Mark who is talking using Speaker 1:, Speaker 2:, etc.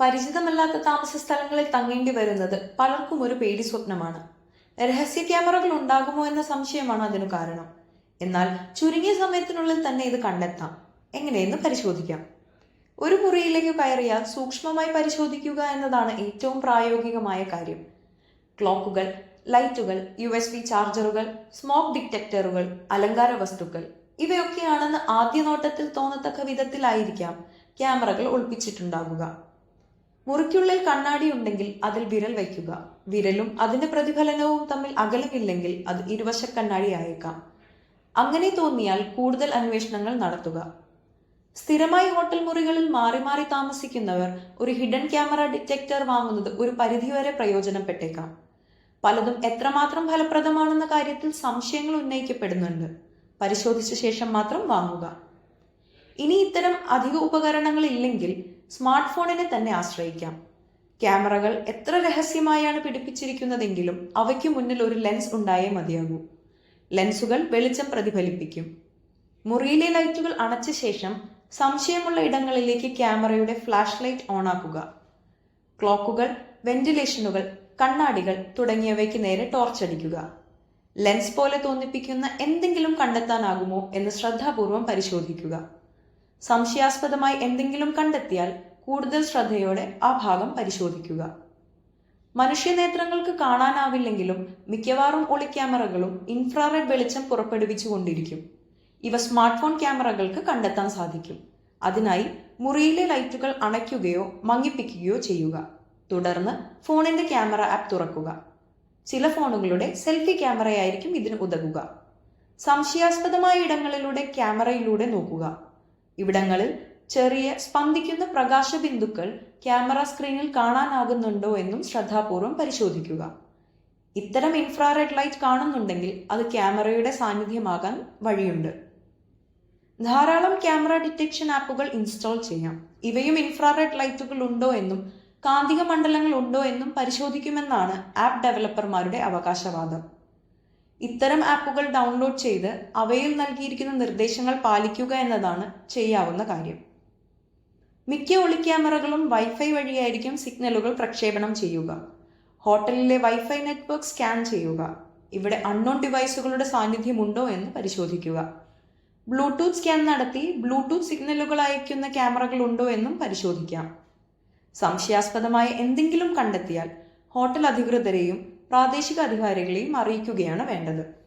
Speaker 1: പരിചിതമല്ലാത്ത താമസ സ്ഥലങ്ങളിൽ തങ്ങേണ്ടി വരുന്നത് പലർക്കും ഒരു പേടി സ്വപ്നമാണ്. രഹസ്യ ക്യാമറകൾ ഉണ്ടാകുമോ എന്ന സംശയമാണ് അതിനു കാരണം. എന്നാൽ ചുരുങ്ങിയ സമയത്തിനുള്ളിൽ തന്നെ ഇത് കണ്ടെത്താം. എങ്ങനെയെന്ന് പരിശോധിക്കാം. ഒരു മുറിയിലേക്ക് കയറിയാൽ സൂക്ഷ്മമായി പരിശോധിക്കുക എന്നതാണ് ഏറ്റവും പ്രായോഗികമായ കാര്യം. ക്ലോക്കുകൾ ലൈറ്റുകൾ യു എസ് ബി ചാർജറുകൾ സ്മോക്ക് ഡിറ്റക്ടറുകൾ അലങ്കാര വസ്തുക്കൾ ഇവയൊക്കെയാണെന്ന് ആദ്യ നോട്ടത്തിൽ തോന്നത്തക്ക വിധത്തിലായിരിക്കാം ക്യാമറകൾ ഒളിപ്പിച്ചിട്ടുണ്ടാകുക മുറിക്കുള്ളിൽ കണ്ണാടി ഉണ്ടെങ്കിൽ അതിൽ വിരൽ വയ്ക്കുക. വിരലും അതിന്റെ പ്രതിഫലനവും തമ്മിൽ അകലമില്ലെങ്കിൽ അത് ഇരുവശ കണ്ണാടി ആയേക്കാം അങ്ങനെ തോന്നിയാൽ കൂടുതൽ അന്വേഷണങ്ങൾ നടത്തുക. സ്ഥിരമായി ഹോട്ടൽ മുറികളിൽ മാറി മാറി താമസിക്കുന്നവർ ഒരു ഹിഡൻ ക്യാമറ ഡിറ്റക്ടർ വാങ്ങുന്നത് ഒരു പരിധിവരെ പ്രയോജനപ്പെട്ടേക്കാം. പലതും എത്രമാത്രം ഫലപ്രദമാണെന്ന കാര്യത്തിൽ സംശയങ്ങൾ ഉന്നയിക്കപ്പെടുന്നുണ്ട്. പരിശോധിച്ച ശേഷം മാത്രം വാങ്ങുക. ഇനി ഇത്തരം അധിക ഉപകരണങ്ങൾ ഇല്ലെങ്കിൽ സ്മാർട്ട് ഫോണിനെ തന്നെ ആശ്രയിക്കാം. ക്യാമറകൾ എത്ര രഹസ്യമായാണ് പിടിപ്പിച്ചിരിക്കുന്നതെങ്കിലും അവയ്ക്ക് മുന്നിൽ ഒരു ലെൻസ് ഉണ്ടായേ മതിയാകൂ. ലെൻസുകൾ വെളിച്ചം പ്രതിഫലിപ്പിക്കും. മുറിയിലെ ലൈറ്റുകൾ അണച്ച ശേഷം സംശയമുള്ള ഇടങ്ങളിലേക്ക് ക്യാമറയുടെ ഫ്ലാഷ് ലൈറ്റ് ഓണാക്കുക. ക്ലോക്കുകൾ വെന്റിലേഷനുകൾ കണ്ണാടികൾ തുടങ്ങിയവയ്ക്ക് നേരെ ടോർച്ച് അടിക്കുക. ലെൻസ് പോലെ തോന്നിപ്പിക്കുന്ന എന്തെങ്കിലും കണ്ടെത്താനാകുമോ എന്ന് ശ്രദ്ധാപൂർവം പരിശോധിക്കുക. സംശയാസ്പദമായി എന്തെങ്കിലും കണ്ടെത്തിയാൽ കൂടുതൽ ശ്രദ്ധയോടെ ആ ഭാഗം പരിശോധിക്കുക. മനുഷ്യനേത്രങ്ങൾക്ക് കാണാനാവില്ലെങ്കിലും മിക്കവാറും ഒളിക്യാമറകളും ഇൻഫ്രാറെഡ് വെളിച്ചം പുറപ്പെടുവിച്ചുകൊണ്ടിരിക്കും ഇവ സ്മാർട്ട് ഫോൺ ക്യാമറകൾക്ക് കണ്ടെത്താൻ സാധിക്കും. അതിനായി മുറിയിലെ ലൈറ്റുകൾ അണയ്ക്കുകയോ മങ്ങിപ്പിക്കുകയോ ചെയ്യുക. തുടർന്ന് ഫോണിന്റെ ക്യാമറ ആപ്പ് തുറക്കുക. ചില ഫോണുകളുടെ സെൽഫി ക്യാമറയായിരിക്കും ഇതിന് ഉതകുക. സംശയാസ്പദമായ ഇടങ്ങളിലൂടെ ക്യാമറയിലൂടെ നോക്കുക. ഇവിടങ്ങളിൽ ചെറിയ സ്പന്ദിക്കുന്ന പ്രകാശ ബിന്ദുക്കൾ ക്യാമറ സ്ക്രീനിൽ കാണാനാകുന്നുണ്ടോ എന്നും ശ്രദ്ധാപൂർവം പരിശോധിക്കുക. ഇത്തരം ഇൻഫ്രാറെഡ് ലൈറ്റ് കാണുന്നുണ്ടെങ്കിൽ അത് ക്യാമറയുടെ സാന്നിധ്യമാകാൻ വഴിയുണ്ട്. ധാരാളം ക്യാമറ ഡിറ്റക്ഷൻ ആപ്പുകൾ ഇൻസ്റ്റാൾ ചെയ്യാം. ഇവയും ഇൻഫ്രാറെഡ് ലൈറ്റുകൾ ഉണ്ടോ എന്നും കാന്തിക മണ്ഡലങ്ങൾ ഉണ്ടോ എന്നും പരിശോധിക്കുമെന്നാണ് ആപ്പ് ഡെവലപ്പർമാരുടെ അവകാശവാദം. ഇത്തരം ആപ്പുകൾ ഡൗൺലോഡ് ചെയ്ത് അവയിൽ നൽകിയിരിക്കുന്ന നിർദ്ദേശങ്ങൾ പാലിക്കുക എന്നതാണ് ചെയ്യാവുന്ന കാര്യം. മിക്ക ഒളിക്യാമറകളും വൈഫൈ വഴിയായിരിക്കും സിഗ്നലുകൾ പ്രക്ഷേപണം ചെയ്യുക. ഹോട്ടലിലെ വൈഫൈ നെറ്റ്വർക്ക് സ്കാൻ ചെയ്യുക. ഇവിടെ അൺനോൺ ഡിവൈസുകളുടെ സാന്നിധ്യമുണ്ടോ എന്ന് പരിശോധിക്കുക. ബ്ലൂടൂത്ത് സ്കാൻ നടത്തി ബ്ലൂടൂത്ത് സിഗ്നലുകൾ അയക്കുന്ന ക്യാമറകൾ ഉണ്ടോ എന്നും പരിശോധിക്കാം. സംശയാസ്പദമായ എന്തെങ്കിലും കണ്ടെത്തിയാൽ ഹോട്ടൽ അധികൃതരെയും പ്രാദേശിക അധികാരികളെയും അറിയിക്കുകയാണ് വേണ്ടത്